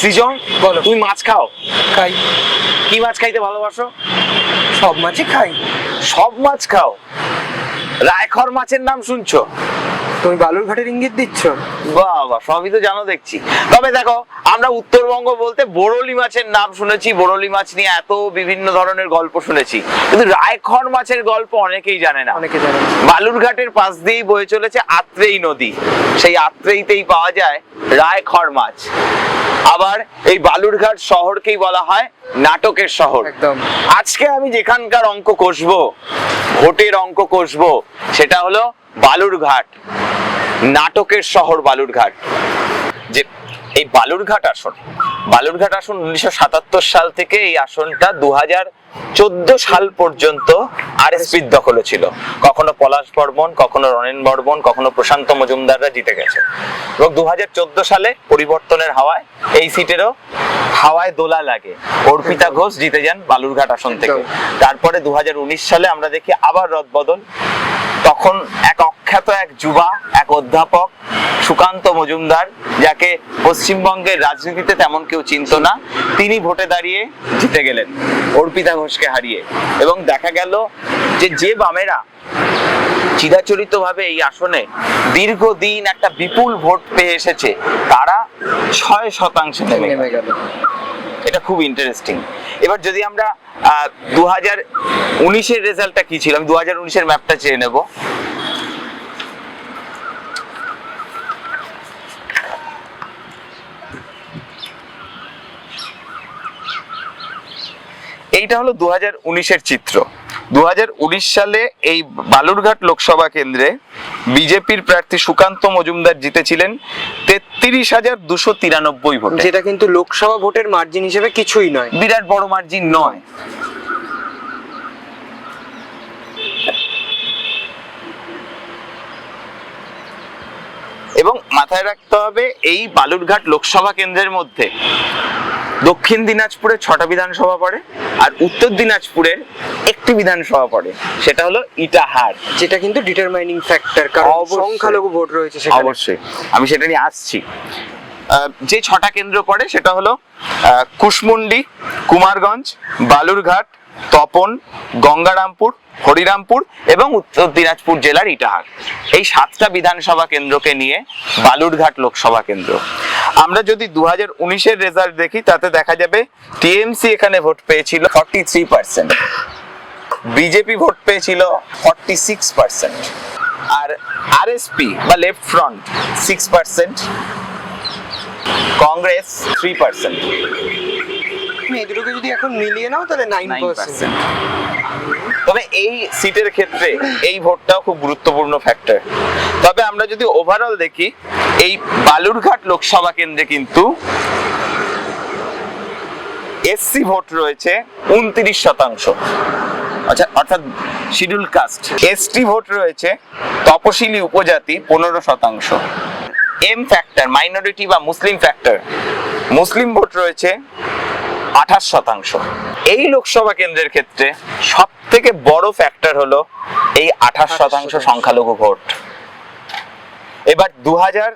সৃজন বলো। তুমি মাছ খাও? খাই। কি মাছ খাইতে ভালোবাসো? সব মাছই খাই। সব মাছ খাও? রায়খর মাছের নাম শুনছো? তুমি বালুরঘাটের ইঙ্গিত দিচ্ছ? বাবা সবই তো জানো দেখছি। তবে দেখো আমরা উত্তরবঙ্গ বলতে বড়লি মাছের নাম শুনেছি বড়লি মাছ নিয়ে এত বিভিন্ন ধরনের গল্প শুনেছি। কিন্তু রায়খর মাছের গল্প অনেকেই জানে না। অনেকে জানে বালুরঘাটের পাশ দিয়েই বয়ে চলেছে আত্রেই নদী। সেই আত্রেইতেই পাওয়া যায় রায়খর মাছ। আবার এই বালুরঘাট শহরকেই বলা হয় নাটকের শহর। একদম। আজকে আমি যেখানকার অঙ্ক কষবো ভোটের অঙ্ক কষবো সেটা হলো বালুরঘাট নাটকের শহর বালুরঘাট। যে এই বালুরঘাট আসন বালুরঘাট আসন উনিশশো সাতাত্তর সাল থেকে এই আসনটা দু হাজার চোদ্দ সাল পর্যন্ত আরএসপির দখলে ছিল। কখনো পলাশ বর্মন কখনো রনেন বর্মন কখনো প্রশান্ত মজুমদাররা জিতে গেছে। এবং দু হাজার চোদ্দ সালে পরিবর্তনের হাওয়ায় এই সিটেরও হাওয়ায় দোলা লাগে। অর্পিতা ঘোষ জিতে যান বালুরঘাট আসন থেকে। তারপরে দু হাজার উনিশ সালে আমরা দেখি আবার রদবদল। তখন এক অখ্যাত এক যুবা, এক অধ্যাপক, সুকান্ত মজুমদার, যাকে পশ্চিমবঙ্গের রাজনীতিতে তেমন কেউ চিনত না, তিনি ভোটে দাঁড়িয়ে জিতে গেলেন, অর্পিতা ঘোষকে হারিয়ে এবং দেখা গেল যে যে বামেরা চিরাচরিত ভাবে এই আসনে দীর্ঘদিন একটা বিপুল ভোট পেয়ে এসেছে, তারা ছয় শতাংশে। নেমে গেল এটা খুব ইন্টারেস্টিং এবার যদি আমরা দু হাজার উনিশের রেজাল্টটা কি ছিল? আমি দু হাজার উনিশের ম্যাপটা চেয়ে নেব। এইটা হলো দু হাজার উনিশের চিত্র। দু হাজার উনিশ সালে এই বালুরঘাট লোকসভা কেন্দ্রে বিজেপির প্রার্থী সুকান্ত মজুমদার জিতেছিলেন তেত্রিশ হাজার দুশো তিরানব্বই ভোটে। যেটা কিন্তু লোকসভা ভোটের মার্জিন হিসেবে কিছুই নয়। বিরাট বড় মার্জিন নয়। এবং মাথায় রাখতে হবে এই বালুরঘাট লোকসভা কেন্দ্রের মধ্যে দক্ষিণ দিনাজপুরে ছটা বিধানসভা পড়ে আর উত্তর দিনাজপুরের একটি বিধানসভা পড়ে সেটা হলো ইটাহার যেটা কিন্তু ডিটারমাইনিং ফ্যাক্টর কারণ। সংখ্যালঘু ভোট রয়েছে সেখানে। অবশ্যই। আমি সেটা নিয়ে আসছি। যে ছটা কেন্দ্র পড়ে সেটা হলো কুশমুন্ডি কুমারগঞ্জ বালুরঘাট তপন গঙ্গারামপুর হরিরামপুর এবং উত্তর দিনাজপুর জেলার ইটাহার এই সাতটা বিধানসভা কেন্দ্রকে নিয়ে বালুরঘাট লোকসভা কেন্দ্র। আমরা যদি দু হাজার উনিশের রেজাল্ট দেখি তাতে দেখা যাবে টিএমসি এখানে ভোট পেয়েছিল forty three percent BJP vote পেয়েছিল ফর্টি সিক্স পার্সেন্ট আর আরএসপি বা left front six percent Congress three percent এই দুটোকে যদি এখন মিলিয়ে নাও তাহলে নাইন পার্সেন্ট তবে এই সিটের ক্ষেত্রে এই ভোটটাও খুব গুরুত্বপূর্ণ ফ্যাক্টর তবে আমরা যদি ওভারঅল দেখি এই বালুরঘাট লোকসভা কেন্দ্রে কিন্তু এসসি ভোট রয়েছে উনত্রিশ শতাংশ। আচ্ছা অর্থাৎ শিডিউল কাস্ট এসটি ভোট রয়েছে তপশিলি উপজাতি পনেরো শতাংশ। এম ফ্যাক্টর মাইনরিটি বা মুসলিম ফ্যাক্টর মুসলিম ভোট রয়েছে আঠাশ শতাংশ। এই লোকসভা কেন্দ্রের ক্ষেত্রে সব থেকে বড় ফ্যাক্টর হলো এই আঠাশ শতাংশ সংখ্যালঘু ভোট। এবার দু হাজার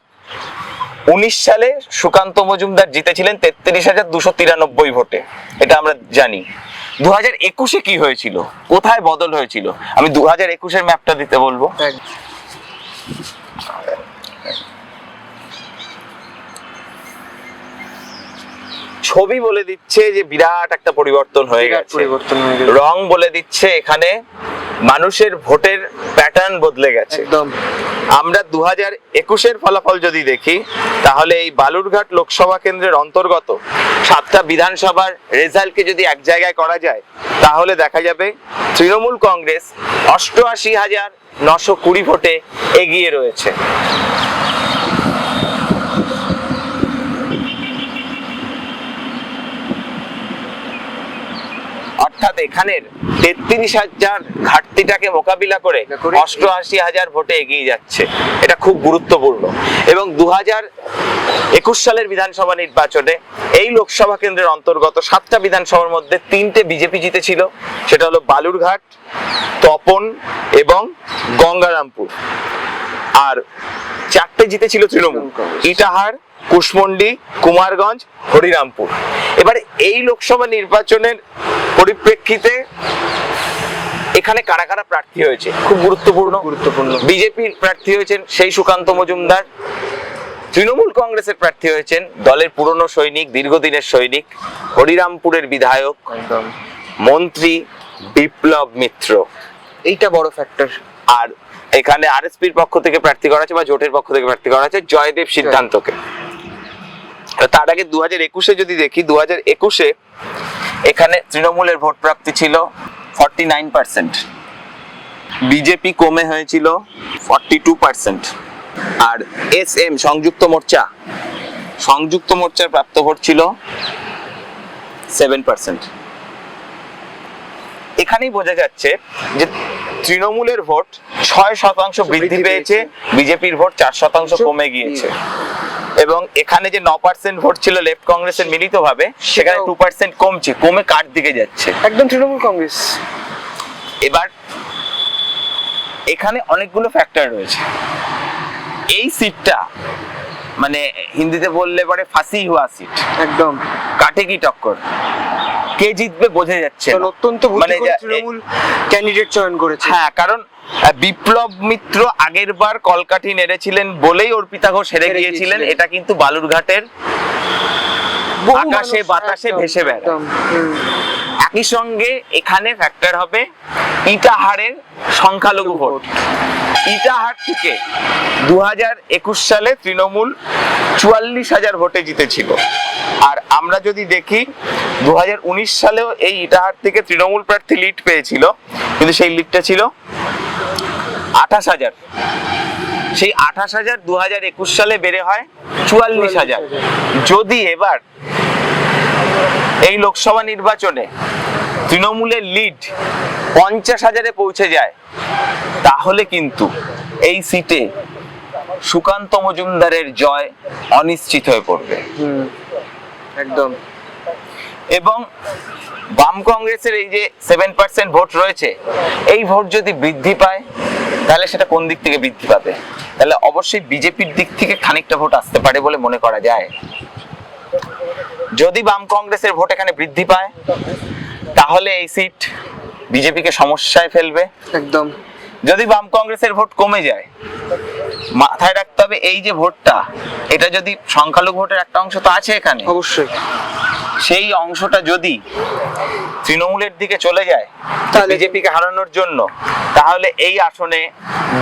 উনিশ সালে সুকান্ত মজুমদার জিতেছিলেন তেত্রিশ হাজার দুশো তিরানব্বই ভোটে। এটা আমরা জানি। দু হাজার একুশে কি হয়েছিল? কোথায় বদল হয়েছিল? আমি দু হাজার একুশের ম্যাপটা দিতে বলব। ছবি বলে দিচ্ছে যে বিরাট একটা পরিবর্তন হয়ে গেছে। রং বলে দিচ্ছে এখানে। মানুষের ভোটের প্যাটার্ন বদলে গেছে। একদম। আমরা দু হাজার একুশের ফলাফল যদি দেখি তাহলে এই বালুরঘাট লোকসভা কেন্দ্রের অন্তর্গত সাতটা বিধানসভার রেজাল্টকে যদি এক জায়গায় করা যায় তাহলে দেখা যাবে তৃণমূল কংগ্রেস অষ্টআশি হাজার নশো কুড়ি ভোটে এগিয়ে রয়েছে। অর্থাৎ এখানের তেত্রিশ হাজার ঘাটতিটাকে মোকাবিলা করে অষ্টআশি হাজার ভোটে এগিয়ে যাচ্ছে। এটা খুব গুরুত্বপূর্ণ। এবং দু হাজার একুশ সালের বিধানসভা নির্বাচনে এই লোকসভা কেন্দ্রের অন্তর্গত সাতটা বিধানসভার মধ্যে তিনটে বিজেপি জিতেছিল। সেটা হলো বালুরঘাট তপন এবং গঙ্গারামপুর। আর চারটে জিতেছিল তৃণমূল। ইটাহার কুশমন্ডি কুমারগঞ্জ হরিরামপুর। এবার এই লোকসভা নির্বাচনের পরিপ্রেক্ষিতে এখানে কারা কারা প্রার্থী হয়েছে? খুব গুরুত্বপূর্ণ। গুরুত্বপূর্ণ। বিজেপির প্রার্থী হয়েছেন সেই সুকান্ত মজুমদার। তৃণমূল কংগ্রেসের প্রার্থী হয়েছেন দলের পুরনো সৈনিক দীর্ঘদিনের সৈনিক হরিরামপুরের বিধায়ক মন্ত্রী বিপ্লব মিত্র। এইটা বড় ফ্যাক্টর আর এখানে আরএসপির পক্ষ থেকে প্রার্থী করা আছে বা জোটের পক্ষ থেকে প্রার্থী করা আছে জয়দেব সিদ্ধান্তকে। তার আগে দু হাজার একুশে যদি দেখি দু হাজার একুশে এখানে তৃণমূলের ভোট প্রাপ্তি ছিল ফর্টি নাইন পার্সেন্ট। বিজেপি কমে হয়েছিল ফর্টি টু পার্সেন্ট। আর এস এম সংযুক্ত মোর্চা সংযুক্ত মোর্চার প্রাপ্ত ভোট ছিল সেভেন পার্সেন্ট। এখানেই বোঝা যাচ্ছে যে তৃণমূলের ভোট ছয় শতাংশ বৃদ্ধি পেয়েছে। বিজেপির ভোট চার শতাংশ কমে গিয়েছে। এবং এখানে যে ন পার্সেন্ট ভোট ছিল লেফট কংগ্রেসের মিলিত ভাবে সেখানে টু পার্সেন্ট কমছে কমে কার দিকে যাচ্ছে? একদম তৃণমূল কংগ্রেস। এবার এখানে অনেকগুলো ফ্যাক্টর রয়েছে। এই সিটটা মানে হিন্দিতে বললে পরে ফাঁসি হুয়া সিট একদম কাটে কি টক্কর কে জিতবে বোঝা যাচ্ছে। অত্যন্ত মানে তৃণমূল ক্যান্ডিডেট চয়ন করেছে হ্যাঁ কারণ বিপ্লব মিত্র আগের বার কলকাঠি নেড়েছিলেন বলেই অর্পিতা ঘোষ হেরে গিয়েছিলেন। এটা কিন্তু বালুরঘাটের আকাশে বাতাসে ভেসে বেড়ায়। একই সঙ্গে এখানে ফ্যাক্টর হবে ইটাহারের সংখ্যালঘু ভোট। ইটাহার থেকে দু হাজার একুশ সালে তৃণমূল চুয়াল্লিশ হাজার ভোটে জিতেছিল। আর আমরা যদি দেখি দু হাজার উনিশ সালেও এই ইটাহার থেকে তৃণমূল প্রার্থী লিড পেয়েছিল, কিন্তু সেই লিডটা ছিল আঠাশ হাজার। সেই আঠাশ হাজার দু সালে বেড়ে হয় চুয়াল্লিশ হাজার। যদি এবার এই লোকসভা নির্বাচনে তৃণমূলের লিড পঞ্চাশ হাজারে পৌঁছে যায় তাহলে কিন্তু এই সিটে সুকান্ত মজুমদারের জয় অনিশ্চিত হয়ে পড়বে। একদম। এবং বাম কংগ্রেসের এই যে সেভেন পার্সেন্ট ভোট রয়েছে এই ভোট যদি বৃদ্ধি পায় তাহলে সেটা কোন দিক থেকে বৃদ্ধি পাবে? তাহলে অবশ্যই বিজেপির দিক থেকে খানিকটা ভোট আসতে পারে বলে মনে করা যায়। যদি বাম কংগ্রেসের ভোট এখানে বৃদ্ধি পায় তাহলে এই সিট বিজেপিকে সমস্যায় ফেলবে। একদম। যদি বাম কংগ্রেসের ভোট কমে যায় মাথায় রাখতে হবে এই যে ভোটটা এটা যদি সংখ্যালঘু ভোটের একটা অংশ তো আছে এখানে। অবশ্যই। সেই অংশটা যদি তৃণমূলের দিকে চলে যায় তাহলে- বিজেপিকে হারানোর জন্য তাহলে এই আসনে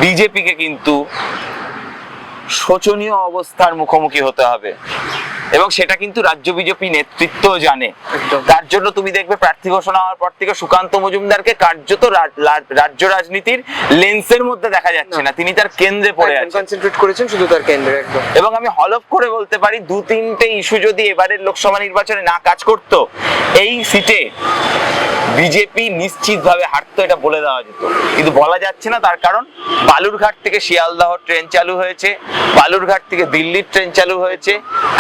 বিজেপিকে কিন্তু শোচনীয় অবস্থার মুখোমুখি হতে হবে। এবং সেটা কিন্তু রাজ্য বিজেপি নেতৃত্ব জানে। তার জন্য তুমি দেখবে প্রার্থী ঘোষণা হওয়ার পর থেকে সুকান্ত মজুমদারকে কার্যত রাজ্য রাজনীতির লেন্সের মধ্যে দেখা যাচ্ছে না। তিনি তার কেন্দ্রে পড়ে আছেন। কনসেন্ট্রেট করেছেন শুধু তার কেন্দ্রে একদম। এবং আমি হলফ করে বলতে পারি দু তিনটে ইস্যু যদি এবারের লোকসভা নির্বাচনে না কাজ করতো এই সিটে বিজেপি নিশ্চিতভাবে হারতো এটা বলে দেওয়া যেত। কিন্তু বলা যাচ্ছে না তার কারণ বালুরঘাট থেকে শিয়ালদহ ট্রেন চালু হয়েছে বালুরঘাট থেকে দিল্লির ট্রেন চালু হয়েছে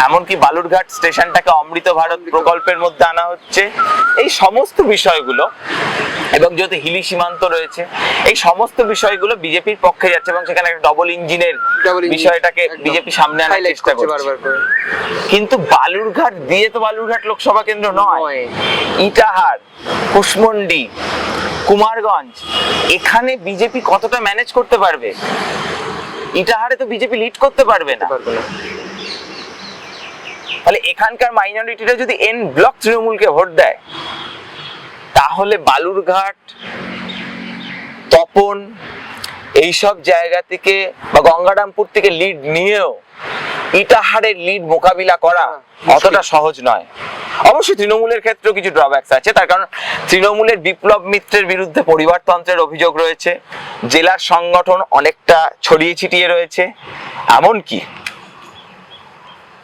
এমনকি বালুরঘাট স্টেশনটাকে অমৃত ভারত প্রকল্পের মধ্যে আনা হচ্ছে। এই সমস্ত বিষয়গুলো এবং যেহেতু হিলি সীমান্ত রয়েছে এই সমস্ত বিষয়গুলো বিজেপির পক্ষে যাচ্ছে এবং সেখানে একটা ডবল ইঞ্জিনের বিষয়টাকে বিজেপি সামনে আনার চেষ্টা করছে কিন্তু বালুরঘাট দিয়ে তো বালুরঘাট লোকসভা কেন্দ্র নয়। নয়। ইটাহার কুশমন্ডি কুমারগঞ্জ এখানে বিজেপি কতটা ম্যানেজ করতে পারবে? ইটাহারে তো বিজেপি লিড করতে পারবে না। তাহলে এখানকার মাইনরিটিরা যদি এন ব্লক তৃণমূলকে ভোট দেয় তাহলে বালুরঘাট তপন এইসব জায়গা থেকে বা গঙ্গারামপুর থেকে লিড নিয়েও ইটাহারের লিড মোকাবিলা করা অতটা সহজ নয়। অবশ্যই তৃণমূলের ক্ষেত্রেও কিছু ড্রব্যাকস আছে তার কারণ তৃণমূলের বিপ্লব মিত্রের বিরুদ্ধে পরিবারতন্ত্রের অভিযোগ রয়েছে জেলার সংগঠন অনেকটা ছড়িয়ে ছিটিয়ে রয়েছে এমনকি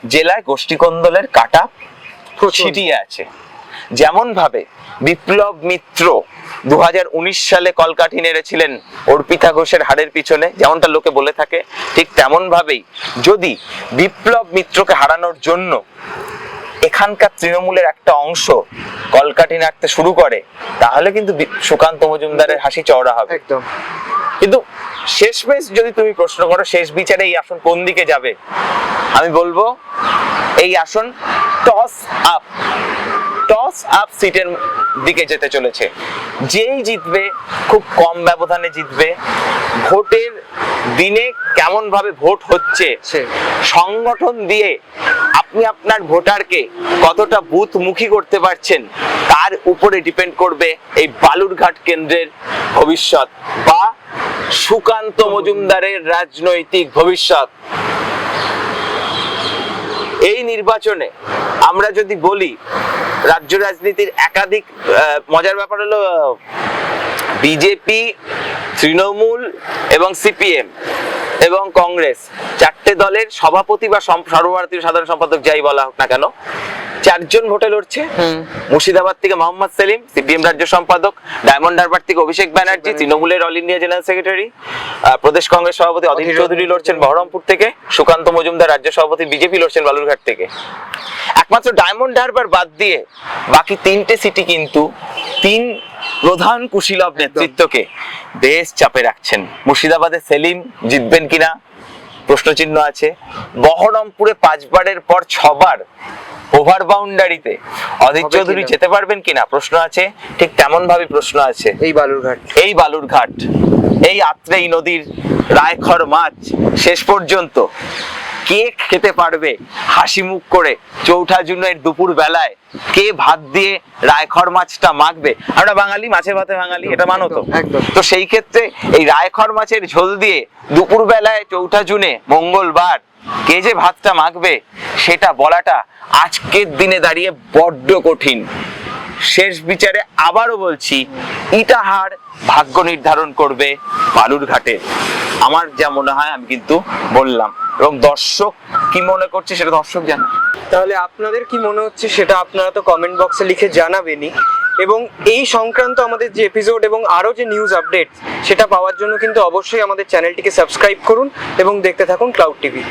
জেলায় গোষ্ঠীকন্দলের কাটা ছিটিয়ে আছে। যেমন ভাবে বিপ্লব মিত্র দু সালে কলকাঠি নেড়েছিলেন অর্পিতা ঘোষের হাড়ের পিছনে যেমনটা লোকে বলে থাকে ঠিক তেমন ভাবেই যদি বিপ্লব মিত্রকে হারানোর জন্য এখানকার তৃণমূলের একটা অংশ কলকাঠি নাড়তে শুরু করে তাহলে কিন্তু সুকান্ত মজুমদারের হাসি চওড়া হবে। একদম। কিন্তু শেষমেশ যদি তুমি প্রশ্ন করো, শেষ বিচারে এই আসন কোন দিকে যাবে? আমি বলব, এই আসন টস আপ টস আপ সিটের দিকে যেতে চলেছে। যেই জিতবে খুব কম ব্যবধানে জিতবে ভোটের দিনে কেমন ভাবে ভোট হচ্ছে সংগঠন দিয়ে আপনি আপনার ভোটারকে কতটা বুথমুখী করতে পারছেন তার উপরে ডিপেন্ড করবে এই বালুরঘাট কেন্দ্রের ভবিষ্যৎ বা সুকান্ত মজুমদারের রাজনৈতিক ভবিষ্যৎ। এই নির্বাচনে আমরা যদি বলি, রাজ্য রাজনীতির একাধিক মজার ব্যাপার হলো, বিজেপি, তৃণমূল এবং সিপিএম এবং কংগ্রেস, চারটে দলের সভাপতি বা সর্বভারতীয় সাধারণ সম্পাদক যাই বলা হোক না কেন চারজন ভোটে লড়ছে। মুর্শিদাবাদ থেকে মোহাম্মদ সেলিম সিপিএম রাজ্য সম্পাদক ডায়মন্ড হারবার থেকে অভিষেক ব্যানার্জি। তৃণমূলের all India general secretary Pradesh Congress সভাপতি অধীর চৌধুরী। লড়ছেন বহরমপুর থেকে সুকান্ত মজুমদার রাজ্য সভাপতি বিজেপি লড়ছেন বালুরঘাট থেকে। একমাত্র ডায়মন্ড হারবার বাদ দিয়ে বাকি তিনটে সিটি কিন্তু তিন প্রধান কুশীলভ নেতৃত্বকে বেশ চাপে রাখছেন। মুর্শিদাবাদে সেলিম জিতবেন কিনা প্রশ্নচিহ্ন আছে। বহরমপুরে পাঁচবারের পর ছবার ওভার বাউন্ডারিতে অধীর চৌধুরী যেতে পারবেন কিনা? প্রশ্ন আছে। ঠিক তেমন ভাবে প্রশ্ন আছে। এই বালুরঘাট। এই বালুরঘাট। এই আত্রেই নদীর রায়খর মাছ শেষ পর্যন্ত কে খেতে পারবে? হাসি মুখ করে চৌঠা জুনের দুপুর বেলায় কে ভাত দিয়ে রায়খর মাছটা মাখবে? আমরা বাঙালি মাছে ভাতে বাঙালি এটা মানো তো। তো সেই ক্ষেত্রে এই রায়খর মাছের ঝোল দিয়ে দুপুর বেলায় চৌঠা জুনে মঙ্গলবার কে যে ভাতটা মাখবে সেটা বলাটা আজকের দিনে দাঁড়িয়ে বড্ড কঠিন। শেষ বিচারে আবারও বলছি, ইটাহার ভাগ্য নির্ধারণ করবে বালুরঘাটে আমার যা মনে হয় আমি কিন্তু বললাম। এবং দর্শক কি মনে করছে সেটা দর্শক জানে। তাহলে আপনাদের কি মনে হচ্ছে সেটা আপনারা তো কমেন্ট বক্সে লিখে জানাবেনই। এবং এই সংক্রান্ত আমাদের যে এপিসোড এবং আরও যে নিউজ আপডেট সেটা পাওয়ার জন্য কিন্তু অবশ্যই আমাদের চ্যানেলটিকে সাবস্ক্রাইব করুন এবং দেখতে থাকুন ক্লাউড টিভি